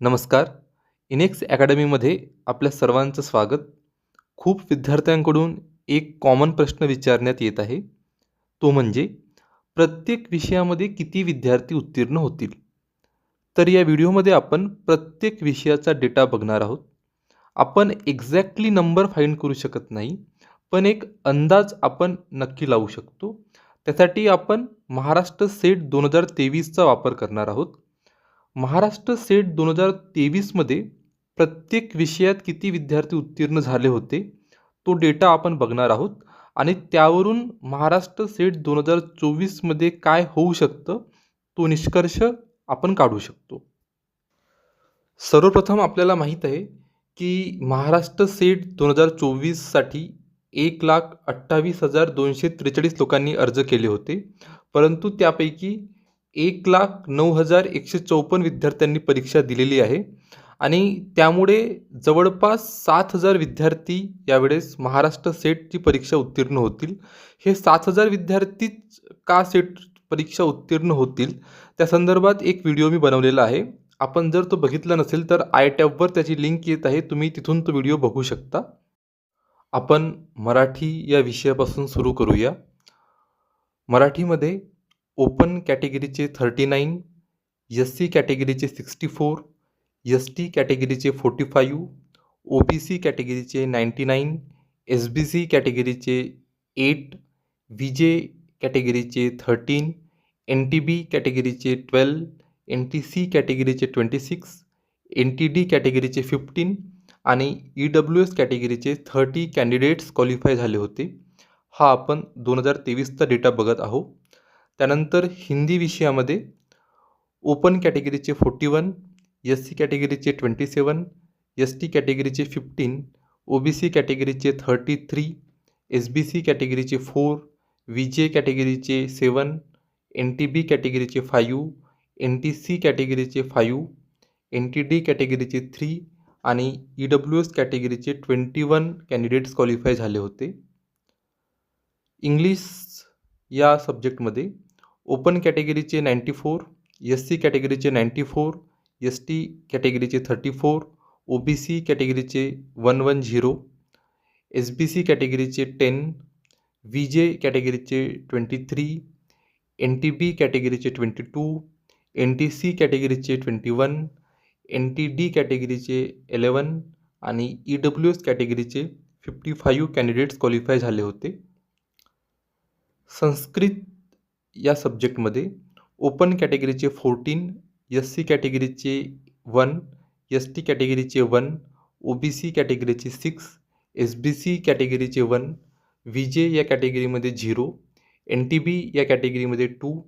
नमस्कार. इनेक्स अकॅडमीमध्ये आपल्या सर्वांचं स्वागत. खूप विद्यार्थ्यांकडून एक कॉमन प्रश्न विचारण्यात येत आहे. तो म्हणजे प्रत्येक विषयामध्ये किती विद्यार्थी उत्तीर्ण होतील? तर या व्हिडिओमध्ये आपण प्रत्येक विषयाचा डेटा बघणार आहोत. आपण एक्झॅक्टली नंबर फाईंड करू शकत नाही पण एक अंदाज आपण नक्की लावू शकतो. त्यासाठी आपण महाराष्ट्र सेट दोन हजार तेवीसचा वापर करणार आहोत. महाराष्ट्र सेट दोन हजार तेवीसमध्ये प्रत्येक विषयात किती विद्यार्थी उत्तीर्ण झाले होते तो डेटा आपण बघणार आहोत. आणि त्यावरून महाराष्ट्र सेट दोन हजार चोवीसमध्ये काय होऊ शकतं तो निष्कर्ष आपण काढू शकतो. सर्वप्रथम आपल्याला माहीत आहे की महाराष्ट्र सेट दोन हजार चोवीससाठी एक लाख अठ्ठावीस हजार दोनशे त्रेचाळीस लोकांनी अर्ज केले होते. परंतु त्यापैकी एक लाख नऊ हजार एकशे चौपन्न विद्यार्थ्यांनी परीक्षा दिलेली आहे. आणि त्यामुळे जवळपास सात हजार विद्यार्थी यावेळेस महाराष्ट्र सेटची परीक्षा उत्तीर्ण होतील. हे सात हजार विद्यार्थीच का सेट परीक्षा उत्तीर्ण होतील? त्या संदर्भात एक व्हिडिओ मी बनवलेला आहे. आपण जर तो बघितला नसेल तर आय टॅबवर त्याची लिंक येत आहे. तुम्ही तिथून तो व्हिडिओ बघू शकता. आपण मराठी या विषयापासून सुरू करूया. मराठीमध्ये ओपन कॅटेगरीचे थर्टी नाईन एस सी कॅटेगरीचे sixty four S T कॅटेगरीचे forty five O B C कॅटेगरीचे ninety nine S B C कॅटेगरीचे eight V J कॅटेगरीचे थर्टीन एन टी बी कॅटेगरीचे twelve N T C कॅटेगरीचे twenty six N T D कॅटेगरीचे fifteen आणि E W S कॅटेगरीचे thirty candidates qualify झाले होते. हा आपण दोन हजार तेवीसचा डेटा बघत आहोत. त्यानंतर हिंदी विषयामध्ये ओपन कॅटेगरीचे फोर्टी वन एस सी कॅटेगरीचे ट्वेंटी सेवन एस टी कॅटेगरीचे fifteen O B C कॅटेगरीचे thirty three S B C कॅटेगरीचे four V J कॅटेगरीचे सेवन एन टी बी कॅटेगरीचे फायू एन टी सी कॅटेगरीचे फायू एन टी डी कॅटेगरीचे three आणि E W S कॅटेगरीचे twenty one candidates qualify झाले होते. English या सब्जेक्टमध्ये ओपन कॅटेगरीचे नाईंटी फोर एस सी कॅटेगरीचे ninety four S T कॅटेगरीचे thirty four O B C कॅटेगरीचे one one zero S B C कॅटेगरीचे ten V J कॅटेगरीचे twenty three N T B कॅटेगरीचे twenty two N T C कॅटेगरीचे twenty one N T D कॅटेगरीचे eleven आणि E W S कॅटेगरीचे fifty five candidates qualify झाले होते. संस्कृत या सब्जेक्टमध्ये open कॅटेगरीचे fourteen S C कॅटेगरीचे one S T कॅटेगरीचे one O B C कॅटेगरीचे सिक्स एस बी सी कॅटेगरीचे वन व्ही जे या कॅटेगरीमध्ये झिरो एन टी बी या कॅटेगरीमध्ये टू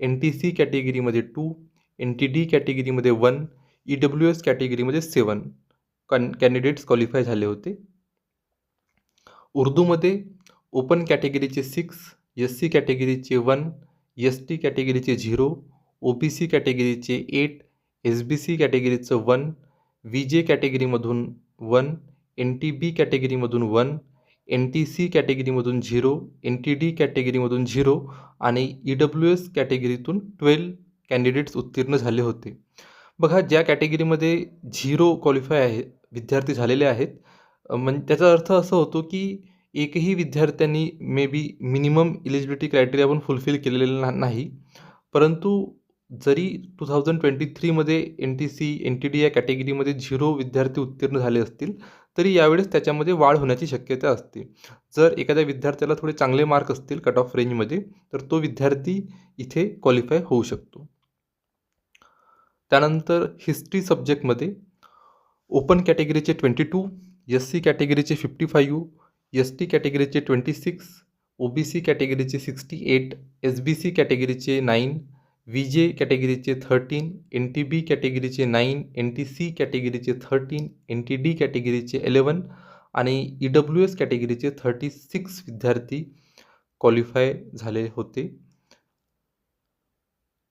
एन टी सी कॅटेगरीमध्ये टू एन टी डी कॅटेगरीमध्ये वन ई डब्ल्यू एस कॅटेगरीमध्ये सेवन कन कॅन्डिडेट्स क्वालिफाय झाले होते. उर्दूमध्ये ओपन कॅटेगरीचे सिक्स एस सी कॅटेगरीचे वन एस टी कॅटेगरीचे झिरो ओ बी सी कॅटेगरीचे एट एस बी सी कॅटेगरीचं वन व्ही जे कॅटेगरीमधून वन एन टी बी कॅटेगरीमधून one N T C कॅटेगरीमधून zero N T D कॅटेगरीमधून झिरो आणि E W S कॅटेगरीतून twelve candidates उत्तीर्ण झाले होते. बघा ज्या कॅटेगरीमध्ये झिरो क्वालिफाय आहे विद्यार्थी झालेले आहेत म्हणजे त्याचा अर्थ असा होतो की एकही विद्यार्थ्यांनी maybe minimum eligibility criteria पण फुलफिल केलेलं ना नाही. परंतु जरी two thousand twenty थ्रीमध्ये N T C N T D या कॅटेगरीमध्ये झिरो विद्यार्थी उत्तीर्ण झाले असतील तरी यावेळेस त्याच्यामध्ये वाढ होण्याची शक्यता असते. जर एखाद्या विद्यार्थ्याला थोडे चांगले मार्क असतील कट ऑफ रेंजमध्ये तर तो विद्यार्थी इथे क्वालिफाय होऊ शकतो. त्यानंतर हिस्ट्री सब्जेक्टमध्ये ओपन कॅटेगरीचे ट्वेंटी टू एस सी कॅटेगरीचे fifty five S T कॅटेगरीचे twenty six O B C कॅटेगरीचे sixty eight S B C कॅटेगरीचे nine V J कॅटेगरीचे थर्टीन एन टी बी कॅटेगरीचे नाईन एन टी सी कॅटेगरीचे thirteen N T D कॅटेगरीचे eleven आणि E W S कॅटेगरीचे thirty six विद्यार्थी qualify झाले होते.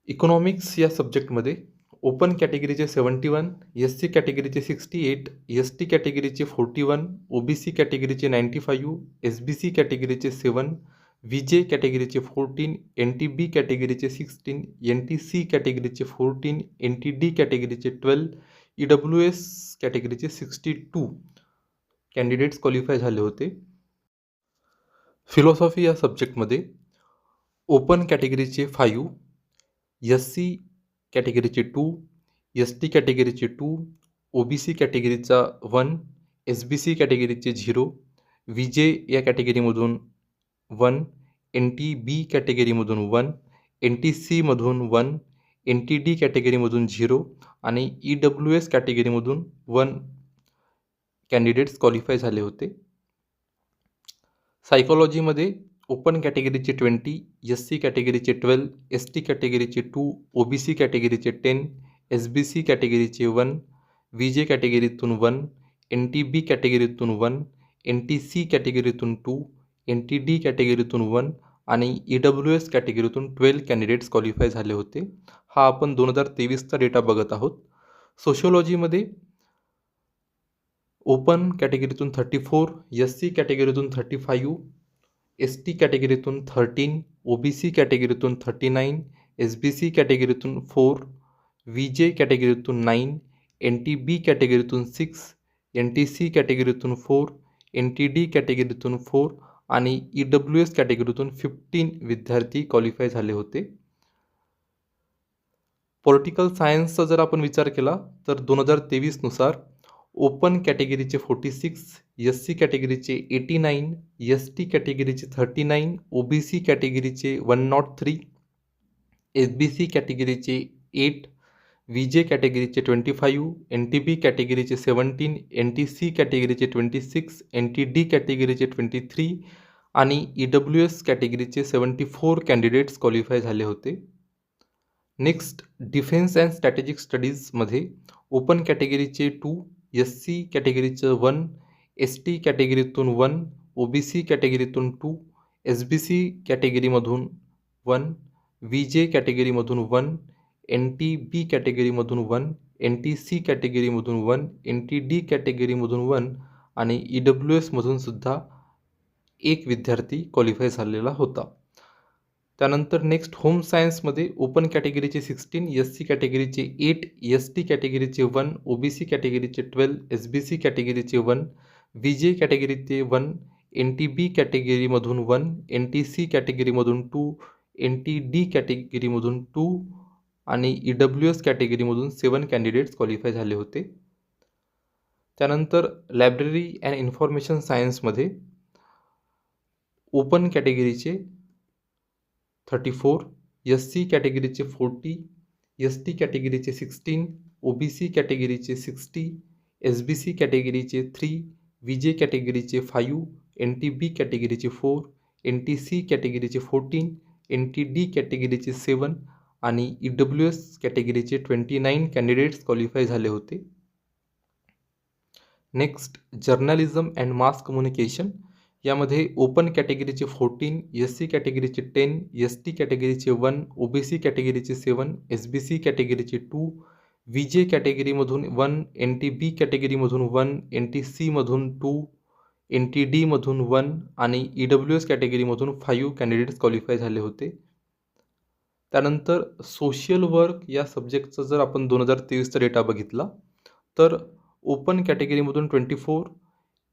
Economics या सब्जेक्टमध्ये ओपन कॅटेगरीचे सेवन्टी वन एस सी कॅटेगरीचे sixty eight S T कॅटेगरीचे forty one O B C कॅटेगरीचे ninety five S B C कॅटेगरीचे seven V J कॅटेगरीचे फोर्टीन एन टी बी कॅटेगरीचे सिक्स्टीन एन टी सी कॅटेगरीचे fourteen N T D कॅटेगरीचे twelve E W S category कॅटेगरीचे sixty two candidates qualify झाले होते philosophy या सब्जेक्टमध्ये open कॅटेगरीचे five S C कॅटेगरीचे two S T कॅटेगरीचे टू ओ बी सी कॅटेगरीचा वन एस बी सी कॅटेगरीचे झिरो व्ही जे या कॅटेगरीमधून वन एन टी बी कॅटेगरीमधून वन एन टी सीमधून वन एन टी डी कॅटेगरीमधून झिरो आणि ई डब्ल्यू एस कॅटेगरीमधून वन कॅन्डिडेट्स क्वालिफाय झाले होते. सायकॉलॉजीमध्ये ओपन कॅटेगरीचे ट्वेंटी एस सी कॅटेगरीचे ट्वेल्व एस टी कॅटेगरीचे टू ओ बी सी कॅटेगरीचे टेन एस बी सी कॅटेगरीचे वन व्ही जे कॅटेगरीतून वन एन टी बी कॅटेगरीतून वन एन टी सी कॅटेगरीतून टू एन टी डी कॅटेगरीतून वन आणि ई डब्ल्यू एस कॅटेगरीतून ट्वेल्व कॅन्डिडेट्स क्वालिफाय झाले होते. हा आपण दोन हजार तेवीसचा डेटा बघत आहोत. सोशिओलॉजीमध्ये ओपन कॅटेगरीतून थर्टी फोर एस सी कॅटेगरीतून थर्टी फाईव्ह एस टी कॅटेगरीतून thirteen O B C कॅटेगरीतून thirty nine S B C कॅटेगरीतून four V J कॅटेगरीतून नाईन एन टी बी कॅटेगरीतून सिक्स एन टी सी कॅटेगरीतून फोर एन टी डी कॅटेगरीतून four आणि E W S कॅटेगरीतून fifteen विद्यार्थी qualify झाले होते. पॉलिटिकल सायन्सचा जर आपण विचार केला तर दोन हजार तेवीसनुसार ओपन कॅटेगरीचे फोर्टी सिक्स एस सी कॅटेगरीचे eighty nine S T कॅटेगरीचे thirty nine O B C कॅटेगरीचे one nought three S B C कॅटेगरीचे eight V J कॅटेगरीचे twenty five N T B कॅटेगरीचे seventeen N T C कॅटेगरीचे twenty six N T D कॅटेगरीचे twenty three आणि E W S कॅटेगरीचे seventy four candidates qualify झाले होते. Next defence and strategic स्टडीजमध्ये open कॅटेगरीचे two S C कॅटेगरीचं one S T कॅटेगरीतून one O B C कॅटेगरीतून two S B C कॅटेगरीमधून one V J कॅटेगरीमधून वन एन टी बी कॅटेगरीमधून वन एन टी सी कॅटेगरीमधून वन एन टी डी कॅटेगरीमधून one आणि E W एसमधून सुद्धा एक विद्यार्थी क्वालिफाय झालेला होता. त्यानंतर नेक्स्ट होम सायन्समध्ये ओपन कॅटेगरीचे सिक्स्टीन एस सी कॅटेगरीचे एट एस टी कॅटेगरीचे वन ओ बी सी कॅटेगरीचे ट्वेल्व एस बी सी कॅटेगरीचे वन व्ही जे कॅटेगरीचे वन एन टी बी कॅटेगरीमधून वन एन टी सी कॅटेगरीमधून टू एन टी डी कॅटेगरीमधून टू आणि ई डब्ल्यू एस कॅटेगरीमधून सेवन कॅन्डिडेट्स क्वालिफाय झाले होते. त्यानंतर लायब्ररी अँड इन्फॉर्मेशन सायन्समध्ये ओपन कॅटेगरीचे थर्टी फोर एस सी कॅटेगरीचे फोर्टी एस टी कॅटेगरीचे सिक्स्टीन ओ बी सी कॅटेगरीचे सिक्स्टी एस बी सी कॅटेगरीचे थ्री व्ही जे कॅटेगरीचे फाईव्ह एन टी बी कॅटेगरीचे फोर एन टी सी कॅटेगरीचे फोर्टीन एन टी डी कॅटेगरीचे seven आणि E W S कॅटेगरीचे ट्वेंटी नाईन कॅन्डिडेट्स क्वालिफाय झाले होते. Next journalism and mass communication यामध्ये ओपन कॅटेगरीचे फोर्टीन एस सी कॅटेगरीचे टेन एस टी कॅटेगरीचे वन ओ बी सी कॅटेगरीचे सेवन एस बी सी कॅटेगरीचे टू व्ही जे कॅटेगरीमधून वन एन टी बी कॅटेगरीमधून वन एन टी सीमधून टू एन टी डीमधून वन आणि ई डब्ल्यू एस कॅटेगरीमधून फाईव्ह कॅन्डिडेट्स क्वालिफाय झाले होते. त्यानंतर सोशल वर्क या सब्जेक्टचा जर आपण दोन हजार तेवीसचा डेटा बघितला तर ओपन कॅटेगरीमधून ट्वेंटी फोर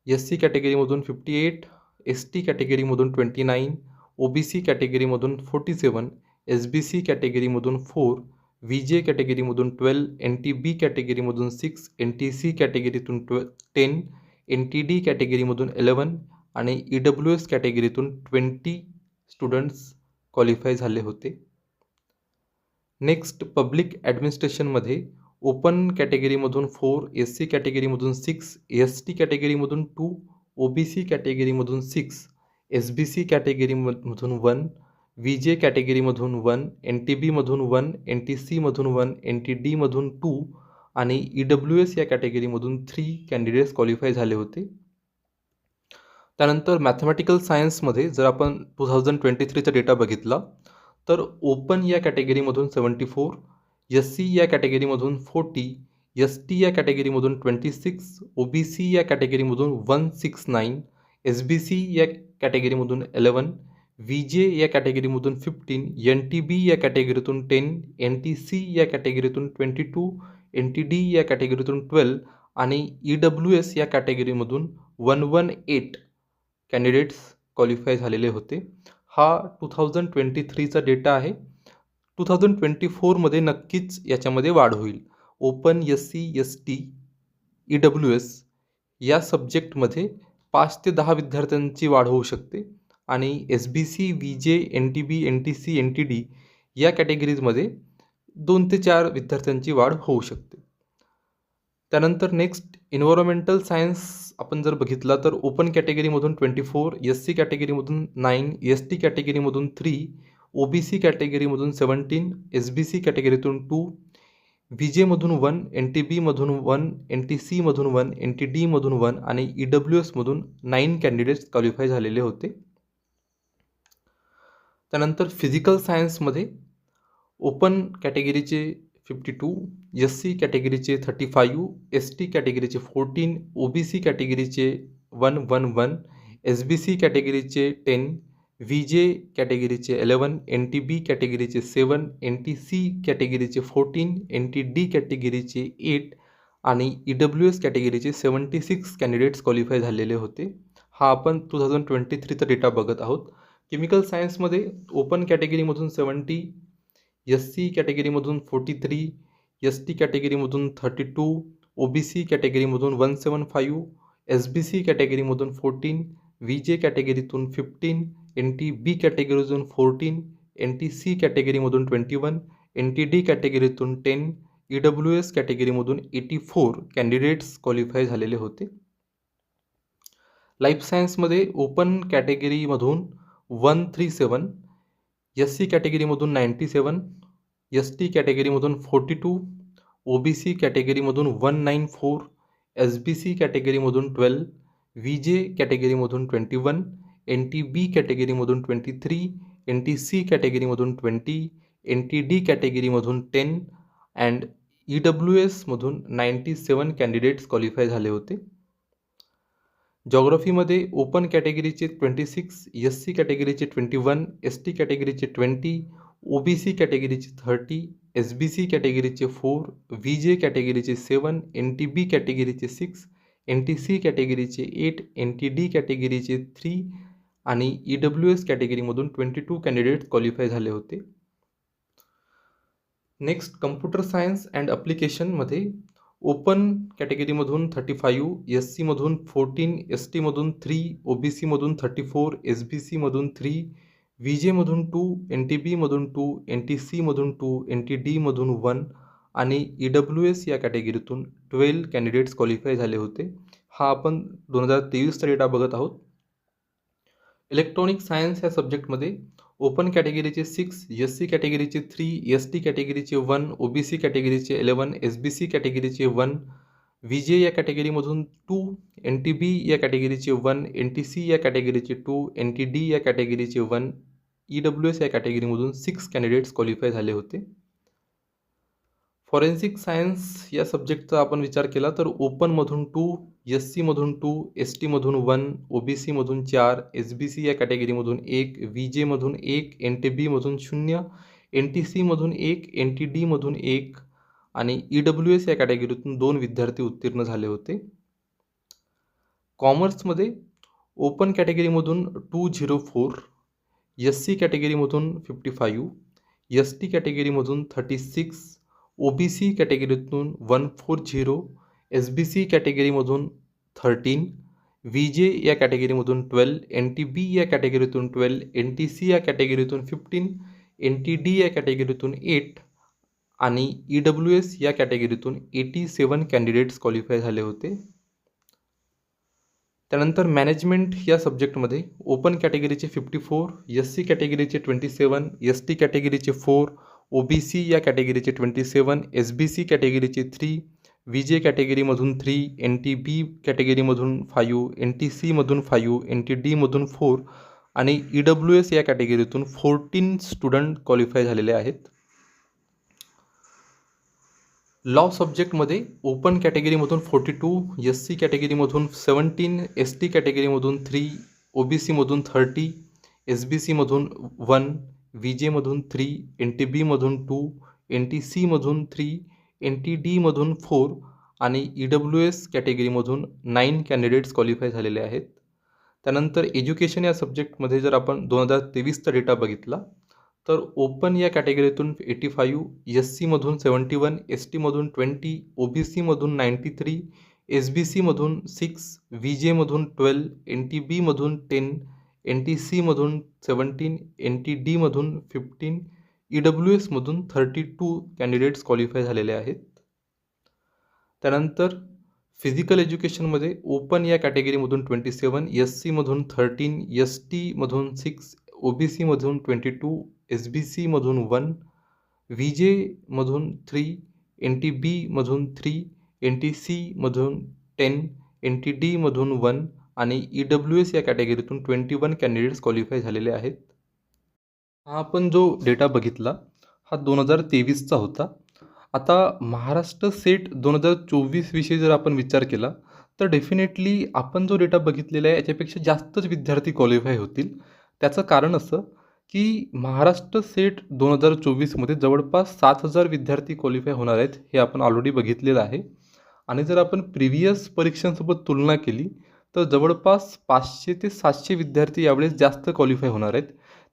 एस सी कॅटेगरीमधून fifty eight S T कॅटेगरीमधून twenty nine O B C कॅटेगरीमधून forty seven S B C कॅटेगरीमधून four V J कॅटेगरीमधून ट्वेल्व एन टी बी कॅटेगरीमधून six N T C कॅटेगरीतून twe ten N T D कॅटेगरीमधून eleven आणि E W S कॅटेगरीतून twenty students qualify झाले होते. Next public ॲडमिनिस्ट्रेशनमध्ये open कॅटेगरीमधून four S C कॅटेगरीमधून six S T कॅटेगरीमधून टू ओ बी सी कॅटेगरीमधून सिक्स एस बी सी कॅटेगरीमधून वन व्ही जे कॅटेगरीमधून वन एन टी बीमधून वन एन टी सीमधून वन एन टी डीमधून टू आणि ई डब्ल्यू एस या कॅटेगरीमधून थ्री कॅन्डिडेट्स क्वालिफाय झाले होते. त्यानंतर मॅथमॅटिकल सायन्समध्ये जर आपण टू थाउजंड ट्वेंटी थ्रीचा डेटा बघितला तर ओपन या कॅटेगरीमधून सेवन्टी फोर एस सी या कॅटेगरीमधून फोर्टी एस टी या कॅटेगरीमधून twenty six O B C या कॅटेगरीमधून one six nine S B C या कॅटेगरीमधून एलेवन व्ही जे या कॅटेगरीमधून फिफ्टीन एन टी बी या कॅटेगरीतून टेन एन टी सी या कॅटेगरीतून twenty two N T D या कॅटेगरीतून ट्वेल्व आणि ई डब्ल्यू एस या कॅटेगरीमधून one one eight candidates qualify झालेले होते. हा टू थाउजंड ट्वेंटी थ्रीचा डेटा आहे. टू थाउजंड ट्वेंटी फोरमध्ये नक्कीच याच्यामध्ये वाढ होईल. Open S C S T E W S या सब्जेक्टमध्ये पाच ते दहा विद्यार्थ्यांची वाढ होऊ शकते. आणि S B C V J N T B N T C N T D या कॅटेगरीजमध्ये दोन ते चार विद्यार्थ्यांची वाढ होऊ शकते. त्यानंतर नेक्स्ट इन्व्हायरमेंटल सायन्स आपण जर बघितला तर ओपन कॅटेगरीमधून ट्वेंटी फोर एस सी कॅटेगरीमधून नाईन एस टी कॅटेगरीमधून थ्री ओ बी सी कॅटेगरीमधून सेवन्टीन एस बी सी कॅटेगरीतून टू व्ही जेमधून वन एन टी बीमधून वन एन टी सीमधून वन एन टी डीमधून वन आणि ई डब्ल्यू एसमधून नाईन कॅन्डिडेट्स क्वालिफाय झालेले होते. त्यानंतर फिजिकल सायन्समध्ये ओपन कॅटेगरीचे फिफ्टी टू एस सी कॅटेगरीचे थर्टी फायू एस टी कॅटेगरीचे fourteen O B C कॅटेगरीचे one one one S B C कॅटेगरीचे ten V J कॅटेगरीचे एलेवन एन टी बी कॅटेगरीचे सेवन एन टी सी कॅटेगरीचे fourteen N T D कॅटेगरीचे eight आणि E W S कॅटेगरीचे seventy six candidates qualify झालेले होते. हा आपण टू थाउजंड ट्वेंटी थ्रीचा डेटा बघत आहोत. केमिकल सायन्समध्ये ओपन कॅटेगरीमधून सेवन्टी एस सी कॅटेगरीमधून forty three S T कॅटेगरीमधून thirty two O B C कॅटेगरीमधून one seven five S B C कॅटेगरीमधून fourteen V J कॅटेगरीतून फिफ्टीन एन टी बी कॅटेगरीतून fourteen N T C कॅटेगरीमधून twenty one N T D कॅटेगरीतून ten E W S कॅटेगरीमधून eighty four candidates qualify झालेले होते. Life सायन्समध्ये open कॅटेगरीमधून one three seven S C कॅटेगरीमधून ninety seven S T कॅटेगरीमधून forty two O B C कॅटेगरीमधून one nine four S B C कॅटेगरीमधून twelve V J कॅटेगरीमधून twenty one N T B कॅटेगरीमधून twenty three N T C कॅटेगरीमधून twenty N T D कॅटेगरीमधून ten and E W एसमधून ninety seven candidates qualify झाले होते. जॉग्रफीमध्ये open कॅटेगरीचे twenty six S C कॅटेगरीचे twenty one S T कॅटेगरीचे twenty O B C कॅटेगरीचे thirty S B C कॅटेगरीचे फोर व्ही जे कॅटेगरीचे सेवन एन टी बी कॅटेगरीचे सिक्स एन टी सी कॅटेगरीचे एट एन टी डी कॅटेगरीचे three आणि E W S कॅटेगरीमधून twenty two candidate qualify झाले होते. नेक्स्ट कम्प्युटर सायन्स अँड अप्लिकेशनमध्ये ओपन कॅटेगरीमधून थर्टी फाईव्ह एस सीमधून फोर्टीन एस टीमधून थ्री ओ बी सीमधून थर्टी फोर एस बी सीमधून थ्री व्ही जेमधून टू एन टी बीमधून टू एन टी सीमधून टू एन टी डीमधून वन आणि ई डब्ल्यू एस या कॅटेगरीतून ट्वेल्व कॅन्डिडेट्स क्वालिफाय झाले होते. हा आपण दोन हजार तेवीसचा डेटा बघत आहोत. इलेक्ट्रॉनिक सायन्स या सब्जेक्टमध्ये ओपन कॅटेगरीचे सिक्स एस सी कॅटेगरीचे थ्री एस टी कॅटेगरीचे वन ओ बी सी कॅटेगरीचे एलेवन एस बी सी कॅटेगरीचे वन व्ही जे या कॅटेगरीमधून टू एन टी बी या कॅटेगरीचे वन एन टी सी या कॅटेगरीचे टू एन टी डी या कॅटेगरीचे वन ई डब्ल्यू एस या कॅटेगरीमधून सिक्स कॅन्डिडेट्स क्वालिफाय झाले होते. फॉरेन्सिक सायन्स या सब्जेक्टचा आपण विचार केला तर ओपनमधून टू एस सीमधून टू एस टीमधून वन ओ बी सीमधून चार एस बी सी या कॅटेगरीमधून एक व्ही जेमधून एक एन टी बीमधून शून्य एन टी सीमधून एक एन टी डीमधून एक आणि ई डब्ल्यू एस या कॅटेगरीतून दोन विद्यार्थी उत्तीर्ण झाले होते. कॉमर्समध्ये open कॅटेगरीमधून two zero four S C कॅटेगरीमधून fifty five S T कॅटेगरीमधून thirty six O B C कॅटेगरीतून one four zero S B C कॅटेगरीमधून thirteen V J या कॅटेगरीमधून ट्वेल्व एन टी बी या कॅटेगरीतून ट्वेल्व एन टी सी या कॅटेगरीतून fifteen N T D या कॅटेगरीतून eight आणि E W S या कॅटेगरीतून एटी सेवन कॅन्डिडेट्स क्वालिफाय झाले होते. त्यानंतर मॅनेजमेंट या सब्जेक्टमध्ये ओपन कॅटेगरीचे फिफ्टी फोर एस सी कॅटेगरीचे ट्वेंटी सेवन एस टी कॅटेगरीचे फोर ओ बी सी या कॅटेगरीचे twenty seven S B C कॅटेगरीचे three V J कॅटेगरीमधून थ्री एन टी बी कॅटेगरीमधून फायू एन टी सीमधून फायू एन टी डीमधून four आणि E W S या कॅटेगरीतून फोर्टीन स्टुडंट क्वालिफाय झालेले आहेत. लॉ सब्जेक्टमध्ये ओपन कॅटेगरीमधून फोर्टी टू एस सी कॅटेगरीमधून सेवन्टीन एस टी कॅटेगरीमधून थ्री ओ बी सीमधून थर्टी एस बी सीमधून वन व्ही जेमधून थ्री एन टी बीमधून टू एन टी सीमधून थ्री एन टी डीमधून फोर आणि ई डब्ल्यू एस कॅटेगरीमधून नाईन कॅन्डिडेट्स क्वालिफाय झालेले आहेत. त्यानंतर एज्युकेशन या सब्जेक्टमध्ये जर आपण दोन हजार तेवीसचा डेटा बघितला तर ओपन या कॅटेगरीतून एटी फाईव्ह एस सीमधून सेवन्टी वन एस टीमधून ट्वेंटी ओ बी सीमधून नाईंटी थ्री एस बी सीमधून सिक्स व्ही जेमधून ट्वेल्व एन टी बीमधून टेन एन टी सीमधून सेवन्टीन एन टी डीमधून फिफ्टीन ई डब्ल्यू एसमधून थर्टी टू कॅन्डिडेट्स क्वालिफाय झालेले आहेत. त्यानंतर फिजिकल एज्युकेशनमध्ये ओपन या कॅटेगरीमधून ट्वेंटी सेवन एस सीमधून थर्टीन एस टीमधून सिक्स ओ बी सीमधून ट्वेंटी टू एस बी सीमधून वन व्ही जेमधून थ्री एन टी बीमधून थ्री एन टी सीमधून टेन एन टी डीमधून वन आणि ई डब्ल्यू एस या कॅटेगरीतून ट्वेंटी वन कॅन्डिडेट्स क्वालिफाय झालेले आहेत. हा आपण जो डेटा बघितला हा दोन हजार तेवीसचा होता. आता महाराष्ट्र सेट दोन हजार चोवीसविषयी जर आपण विचार केला तर डेफिनेटली आपण जो डेटा बघितलेला आहे याच्यापेक्षा जास्तच विद्यार्थी क्वालिफाय होतील. त्याचं कारण असं की महाराष्ट्र सेट दोन हजार चोवीसमध्ये जवळपास सात हजार विद्यार्थी क्वालिफाय होणार आहेत हे आपण ऑलरेडी बघितलेलं आहे. आणि जर आपण प्रिव्हियस परीक्षांसोबत तुलना केली तर जवळपास पाचशे ते सातशे विद्यार्थी यावेळेस जास्त क्वालिफाय होणार आहेत.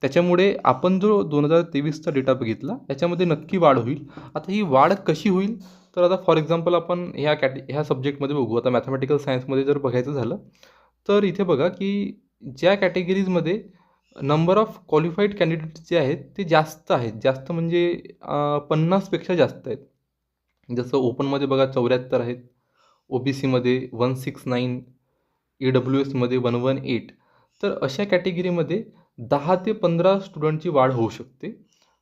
त्याच्यामुळे आपण जो दोन हजार तेवीसचा डेटा बघितला याच्यामध्ये नक्की वाढ होईल. आता ही वाढ कशी होईल? तर आता फॉर एक्झाम्पल आपण ह्या कॅटे ह्या सब्जेक्टमध्ये बघू. आता मॅथमॅटिकल सायन्समध्ये जर बघायचं झालं तर इथे बघा की ज्या कॅटेगरीजमध्ये नंबर ऑफ क्वालिफाईड कॅन्डिडेट जे आहेत ते जास्त आहेत. जास्त म्हणजे पन्नासपेक्षा जास्त आहेत. जसं ओपनमध्ये बघा चौऱ्याहत्तर आहेत. ओ बी सीमध्ये one six nine E W एसमध्ये वन वन एट तर अशा कॅटेगरीमध्ये दहा ते पंधरा स्टुडंटची वाढ होऊ शकते.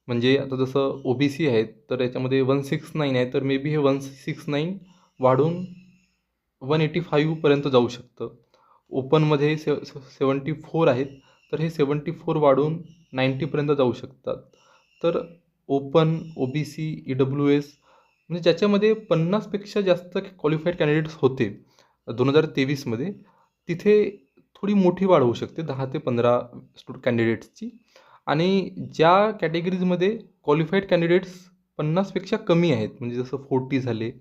म्हणजे आता जसं ओ बी सी आहेत तर याच्यामध्ये वन सिक्स नाईन आहे तर मे बी हे वन सिक्स नाईन वाढून वन एटी फाईव्हपर्यंत जाऊ शकतं. ओपनमध्ये से सेवन्टी फोर आहेत तर हे सेवन्टी फोर वाढून नाईंटीपर्यंत जाऊ शकतात. तर open O B C E W S म्हणजे ज्याच्यामध्ये पन्नासपेक्षा जास्त क्वालिफाईड कॅन्डिडेट्स होते दोन हजार तेवीसमध्ये तिथे थोडी मोठी वाढ होऊ शकते दहा ते पंधरा स्टू कॅन्डिडेट्सची आणि ज्या कॅटेगरीजमध्ये क्वालिफाईड कॅन्डिडेट्स पन्नासपेक्षा कमी आहेत म्हणजे जसं फोर्टी झाले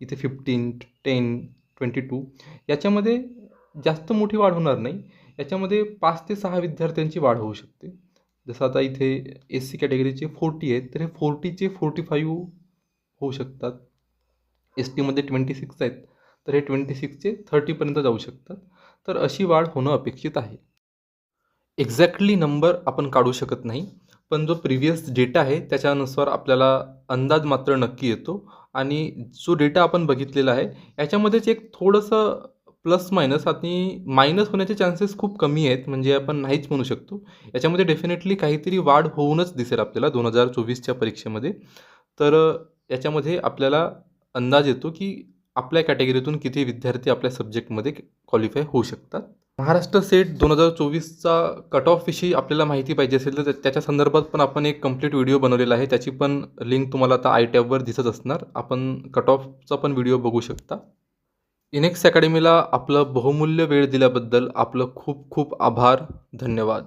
इथे फिफ्टीन टेन ट्वेंटी टू याच्यामध्ये जास्त मोठी वाढ होणार नाही. याच्यामध्ये पाच ते सहा विद्यार्थ्यांची वाढ होऊ शकते. जसं आता इथे एस सी कॅटेगरीचे फोर्टी आहेत तर हे फोर्टीचे फोर्टी फाईव्ह होऊ शकतात. एस टीमध्ये ट्वेंटी सिक्स आहेत तर हे ट्वेंटी सिक्सचे थर्टीपर्यंत जाऊ शकतात. तर अशी वाढ होणं अपेक्षित आहे. एक्झॅक्टली नंबर आपण काढू शकत नाही पण जो प्रिव्हियस डेटा आहे त्याच्यानुसार आपल्याला अंदाज मात्र नक्की येतो आणि जो डेटा आपण बघितलेला आहे याच्यामध्येच एक थोडंसं प्लस मायनस आणि मायनस होण्याचे चान्सेस खूप कमी आहेत म्हणजे आपण नाहीच म्हणू शकतो. याच्यामध्ये डेफिनेटली काहीतरी वाढ होऊनच दिसेल आपल्याला दोन हजार चोवीसच्या परीक्षेमध्ये. तर याच्यामध्ये आपल्याला अंदाज येतो की आपल्या कॅटेगरीतून किती विद्यार्थी आपल्या सब्जेक्टमध्ये क्वालिफाय होऊ शकतात? महाराष्ट्र सेट दोन हजार चोवीसचा कट ऑफविषयी आपल्याला माहिती पाहिजे असेल तर त्याच्या संदर्भात पण आपण एक कंप्लीट व्हिडिओ बनवलेला आहे. त्याची पण लिंक तुम्हाला आता आय टॅबवर दिसत असणार. आपण कट ऑफचा पण व्हिडिओ बघू शकता. इनेक्स अकॅडमीला आपलं बहुमूल्य वेळ दिल्याबद्दल आपलं खूप खूप आभार. धन्यवाद.